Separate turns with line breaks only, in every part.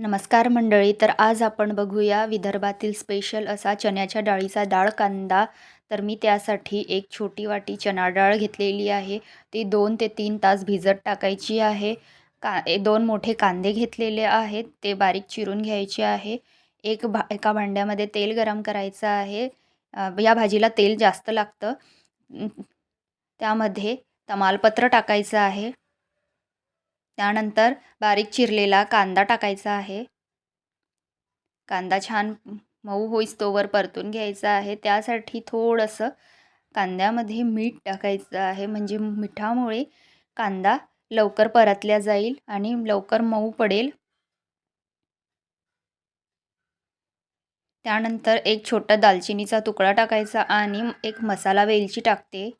नमस्कार मंडळी तर आज आपण बघूया विदर्भातील स्पेशल असा चण्याच्या डाळीचा डाळ कांदा. तर मी त्यासाठी एक छोटी वाटी चणा डाळ घेतलेली आहे. ती दोन ते तीन तास भिजत टाकायची आहे. का ए दोन मोठे कांदे घेतलेले आहेत. ते बारीक चिरून घ्यायचे आहे. एक भा एका भांड्यामध्ये तेल गरम करायचं आहे. या भाजीला तेल जास्त लागतं. त्यामध्ये तमालपत्र टाकायचं आहे. त्यानंतर बारीक चिरलेला कांदा टाकायचा आहे. कांदा छान मऊ होईस्तोवर परतून घ्यायचा आहे. त्यासाठी थोडंसं कांद्यामध्ये मीठ टाकायचं आहे. म्हणजे मिठामुळे कांदा लवकर परतल्या जाईल आणि लवकर मऊ पडेल. त्यानंतर एक छोटा दालचिनीचा तुकडा टाकायचा आणि एक मसाला वेलची टाकते.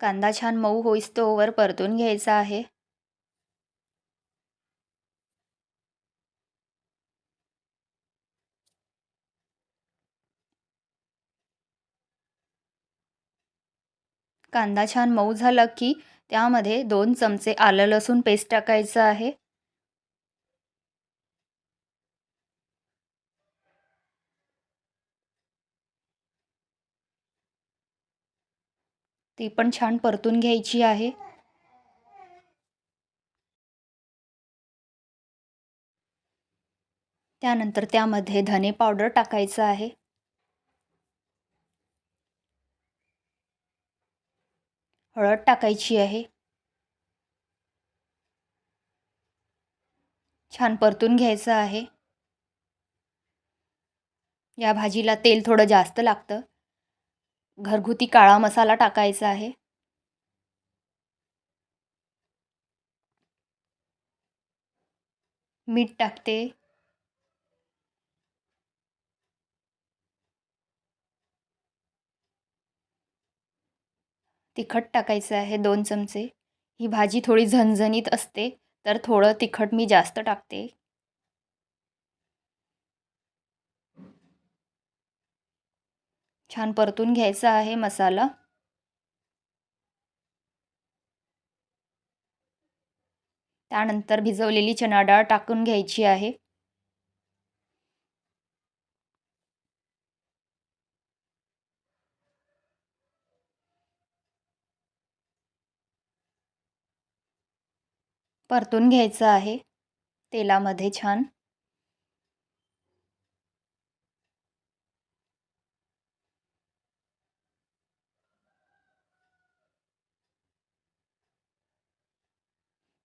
कांदा छान मऊ होईस्तोवर परतून घ्यायचा आहे. कांदा छान मऊ झाला की त्यामध्ये दोन चमचे आलं लसूण पेस्ट टाकायचं आहे. ती पण छान परतून घ्यायची आहे. त्यानंतर त्यामध्ये धने पावडर टाकायचं आहे. हळद टाकायची आहे. छान परतून घ्यायचं आहे. या भाजीला तेल थोडं जास्त लागतं. घरगुती काळा मसाला टाकायचा आहे. मीठ टाकते. तिखट टाकायचं आहे दोन चमचे. ही भाजी थोडी झणझणीत असते तर थोडं तिखट मी जास्त टाकते. छान परतून घ्यायचा आहे मसाला. त्यानंतर भिजवलेली चणा डाळ टाकून घ्यायची आहे. परतून घ्यायचं आहे. तेलामध्ये छान.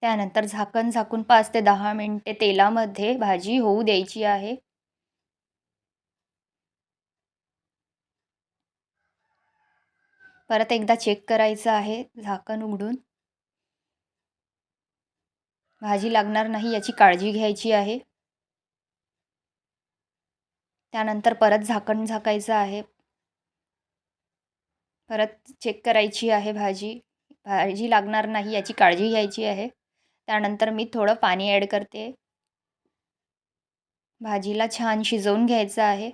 त्यानंतर झाकण झाकून पाच ते दहा मिनटे तेलामध्ये भाजी होऊ द्यायची आहे. परत एकदा चेक करायचं आहे झाकण उघडून. भाजी लागणार नाही याची काळजी घ्यायची आहे. त्यानंतर परत झाकण झाकायचं आहे. परत चेक करायची आहे भाजी. भाजी लागणार नाही याची काळजी घ्यायची आहे. त्यानंतर मी थोडं पाणी ॲड करते. भाजीला छान शिजवून घ्यायचं आहे.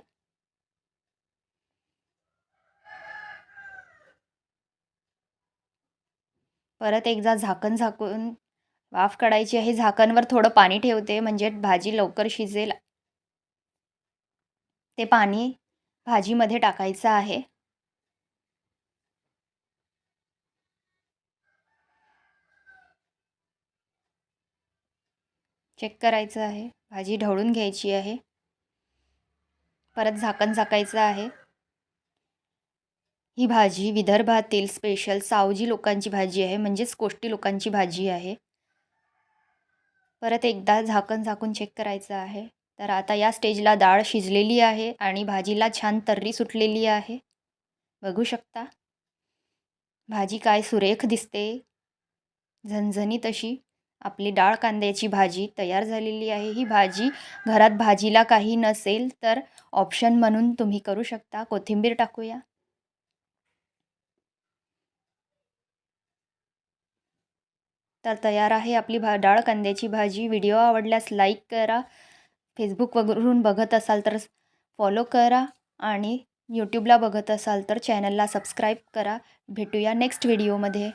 परत एकदा झाकण झाकून वाफ काढायची आहे. झाकणवर थोडं पाणी ठेवते म्हणजे भाजी लवकर शिजेल. ते पाणी भाजीमध्ये टाकायचं आहे. चेक करायचं आहे. भाजी ढवळून घ्यायची आहे. परत झाकण झाकायचं आहे. ही भाजी विदर्भातील स्पेशल सावजी लोकांची भाजी आहे. म्हणजेच कोष्टी लोकांची भाजी आहे. परत एकदा झाकण झाकून चेक करायचं आहे. तर आता या स्टेजला डाळ शिजलेली आहे आणि भाजीला छान तर्री सुटलेली आहे. बघू शकता. भाजी काय सुरेख दिसते. झणझणीत अशी. आपली डाळ कांद्याची भाजी तयार झालेली आहे. ही भाजी घरात भाजीला काही नसेल तर ऑप्शन म्हणून तुम्ही करू शकता. कोथिंबीर टाकूया. तर तयार आहे आपली भा डाळ कांद्याची भाजी. व्हिडिओ आवडल्यास लाईक करा. फेसबुकवरून बघत असाल तर फॉलो करा आणि यूट्यूबला बघत असाल तर चॅनलला सबस्क्राईब करा. भेटूया नेक्स्ट व्हिडिओमध्ये